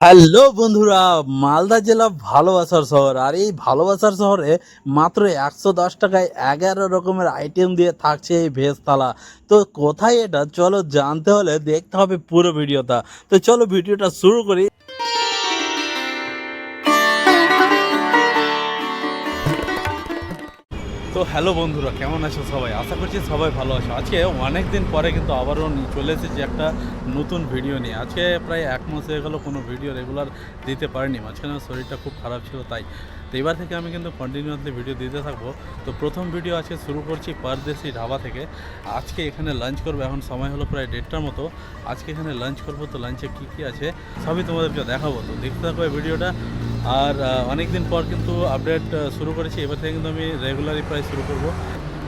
Hello বন্ধুরা, মালদা জেলা ভালোবাসার শহর। আর এই ভালোবাসার শহরে মাত্র একশো দশ টাকায় এগারো রকমের আইটেম দিয়ে থাকছে এই ভেজ তো কোথায় এটা? চলো জানতে হলে দেখতে হবে পুরো ভিডিওটা তো চলো ভিডিওটা শুরু করি। তো হ্যালো বন্ধুরা, কেমন আছো সবাই? আশা করছি সবাই ভালো আছো। আজকে অনেক দিন পরে কিন্তু আবারও চলে এসেছি একটা নতুন ভিডিও নিয়ে। আজকে প্রায় এক মাস হয়ে গেলো কোনো ভিডিও রেগুলার দিতে পারিনি। মাঝখানে শরীরটা খুব খারাপ ছিল, তাই। তো এবার থেকে আমি কিন্তু কন্টিনিউয়াসলি ভিডিও দিতে থাকব। তো প্রথম ভিডিও আজকে শুরু করছি পারদেশি ঢাবা থেকে। আজকে এখানে লাঞ্চ করব, এখন সময় হলো প্রায় দেড়টার মতো। আজকে এখানে লাঞ্চ করব, তো লাঞ্চে কী কী আছে সবই তোমাদেরকে দেখাবো। তো দেখতে থাকো এই ভিডিওটা আর অনেক দিন পর কিন্তু আপডেট শুরু করেছি। এবার থেকে কিন্তু আমি রেগুলারই প্রায় শুরু করব।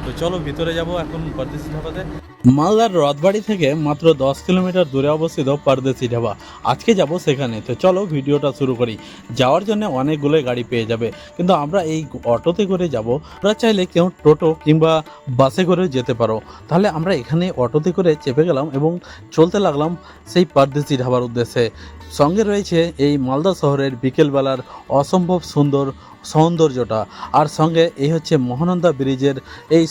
তো চলো, ভিতরে যাব এখন পরদেশি ঢাবাতে মালদার রথবাড়ি থেকে মাত্র দশ কিলোমিটার দূরে অবস্থিত পরদেশি ঢাবা আজকে যাব সেখানে। তো চলো, ভিডিওটা শুরু করি। যাওয়ার জন্য অনেকগুলোই গাড়ি পেয়ে যাবে। কিন্তু আমরা এই অটোতে করে যাব। আমরা চাইলে কেউ টোটো কিংবা বাসে করে যেতে পারো। তাহলে আমরা এখানে অটোতে করে চেপে গেলাম এবং চলতে লাগলাম সেই পরদেশি ঢাবার উদ্দেশ্যে। সঙ্গে রয়েছে এই মালদা শহরের বিকেলবেলার অসম্ভব সুন্দর সৌন্দর্যটা। আর সঙ্গে এই হচ্ছে মহানন্দা ব্রিজের এই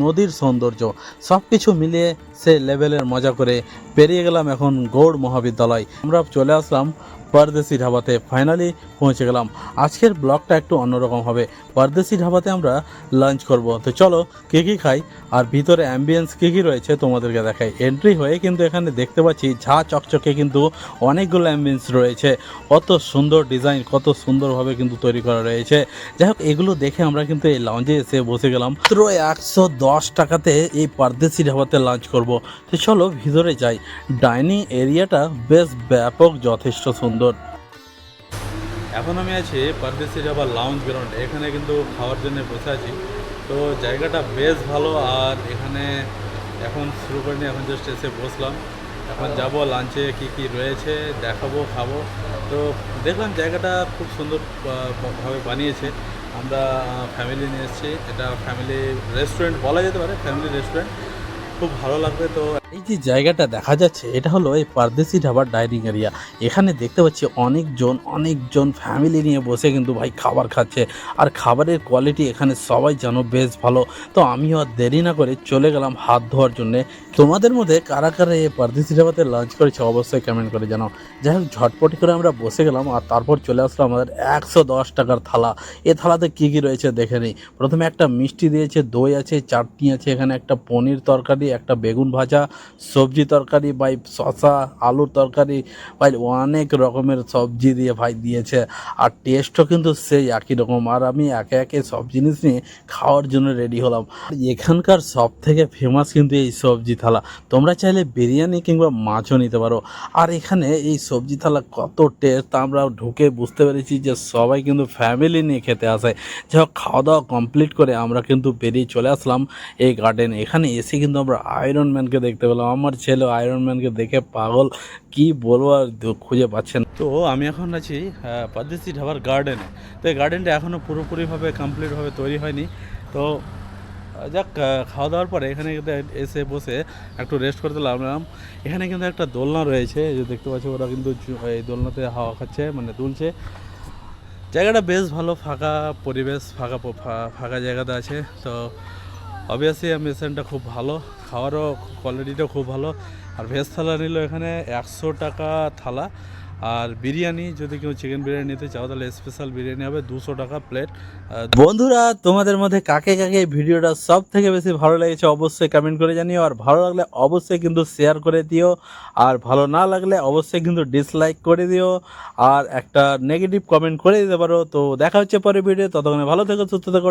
নদীর সৌন্দর্য। সব কিছু মিলিয়ে সে লেভেলের মজা করে পেরিয়ে গেলাম এখন গৌড় মহাবিদ্যালয়। আমরা চলে আসলাম পরদেশি ঢাবাতে ফাইনালি পৌঁছে গেলাম। আজকের ব্লগটা একটু অন্যরকম হবে। পরদেশি ঢাবাতে আমরা লাঞ্চ করব। তো চলো, কে কী খাই? আর ভিতরে অ্যাম্বিয়েন্স কী কী রয়েছে তোমাদেরকে দেখাই। এন্ট্রি হয়ে কিন্তু এখানে দেখতে পাচ্ছি ঝা চকচকে কিন্তু অনেকগুলো অ্যাম্বিয়েন্স রয়েছে। কত সুন্দর ডিজাইন কত সুন্দরভাবে কিন্তু তৈরি করা রয়েছে। যাই হোক এগুলো দেখে আমরা কিন্তু এই লঞ্চে এসে বসে গেলাম। মাত্র একশো দশ টাকাতে এই পারদেশি ঢাবাতে লাঞ্চ করব। তো চলো ভিতরে যাই। ডাইনিং এরিয়াটা বেশ ব্যাপক, যথেষ্ট সুন্দর। এখন আমি আছি পারদেশি ঢাবা লাউঞ্জ গ্রাউন্ড এখানে কিন্তু খাওয়ার জন্য বসে আছি। তো জায়গাটা বেশ ভালো আর এখানে এখন শুরু করিনি, এখন জাস্ট এসে বসলাম। এখন যাব লাঞ্চে কি কি রয়েছে, দেখাবো, খাব। তো দেখলাম জায়গাটা খুব সুন্দরভাবে ভাবে বানিয়েছে। আমরা ফ্যামিলি নিয়ে এসেছি। এটা ফ্যামিলি রেস্টুরেন্ট বলা যেতে পারে ফ্যামিলি রেস্টুরেন্ট খুব ভালো লাগবে তো এই যে জায়গাটা দেখা যাচ্ছে, এটা হলো এই পারদেশি ঢাবার ডাইনিং এরিয়া। এখানে দেখতে পাচ্ছি অনেকজন অনেকজন ফ্যামিলি নিয়ে বসে কিন্তু ভাই খাবার খাচ্ছে। আর খাবারের কোয়ালিটি এখানে সবাই জানো বেশ ভালো। তো আমিও আর দেরি না করে চলে গেলাম হাত ধোয়ার জন্যে। তোমাদের মধ্যে কারা কারা এই পারদেশি ঢাবাতে লাঞ্চ করেছে অবশ্যই কমেন্ট করে জানাও। যাই হোক, ঝটপটি করে আমরা বসে গেলাম আর তারপর চলে আসলো আমাদের একশো দশ টাকার থালা। এ থালাতে কী কী রয়েছে দেখে নিই। প্রথমে একটা মিষ্টি দিয়েছে, দই আছে, চাটনি আছে, এখানে একটা পনির তরকারি, একটা বেগুন ভাজা সবজি তরকারি বাই শশা আলুর তরকারি, ভাই অনেক রকমের সবজি দিয়ে ভাই দিয়েছে। আর টেস্টও কিন্তু সেই একই রকম। আর আমি একে একে সব জিনিস নিয়ে খাওয়ার জন্য রেডি হলাম। এখানকার সব থেকে ফেমাস কিন্তু এই সবজি থালা। তোমরা চাইলে বিরিয়ানি কিংবা মাছও নিতে পারো। আর এখানে এই সবজি থালা কত টেস্ট তা আমরা ঢুকে বুঝতে পেরেছি যে সবাই কিন্তু ফ্যামিলি নিয়ে খেতে আসে। যাই হোক, খাওয়া দাওয়া কমপ্লিট করে আমরা কিন্তু বেরিয়ে চলে আসলাম এই গার্ডেন এখানে এসে কিন্তু আমরা আয়রন ম্যানকে দেখতে পেলাম আমার ছেলে আয়রন ম্যানকে দেখে পাগল, কি বলব আর খুঁজে পাচ্ছেন তো আমি এখন আছি পদ্মশ্রী ঢাবার গার্ডেনে তো এই গার্ডেনটা এখনও পুরোপুরিভাবে কমপ্লিটভাবে তৈরি হয়নি। তো যাক খাওয়া দাওয়ার পরে এখানে এসে বসে একটু রেস্ট করতে লাগলাম এখানে কিন্তু একটা দোলনা রয়েছে যে দেখতে পাচ্ছি ওরা কিন্তু এই দোলনাতে হাওয়া খাচ্ছে মানে দুলছে। জায়গাটা বেশ ভালো, ফাঁকা পরিবেশ, ফাঁকা ফাঁকা জায়গাতে আছে। তো অবভিয়াসলি মেশিনটা খুব ভালো, খাওয়ারও কোয়ালিটিটাও খুব ভালো। আর ভেজ থালা নিল এখানে একশো টাকা থালা। আর বিরিয়ানি, যদি কেউ চিকেন বিরিয়ানি নিতে চাও, তাহলে স্পেশাল বিরিয়ানি হবে দুশো টাকা প্লেট বন্ধুরা, তোমাদের মধ্যে কাকে কাকে ভিডিওটা সব থেকে বেশি ভালো লেগেছে অবশ্যই কমেন্ট করে জানিও। আর ভালো লাগলে অবশ্যই কিন্তু শেয়ার করে দিও। আর ভালো না লাগলে অবশ্যই কিন্তু ডিসলাইক করে দিও। আর একটা নেগেটিভ কমেন্ট করে দিতে পারো। তো দেখা হচ্ছে পরে ভিডিও ততক্ষণে ভালো থেকো, সুস্থ থেকো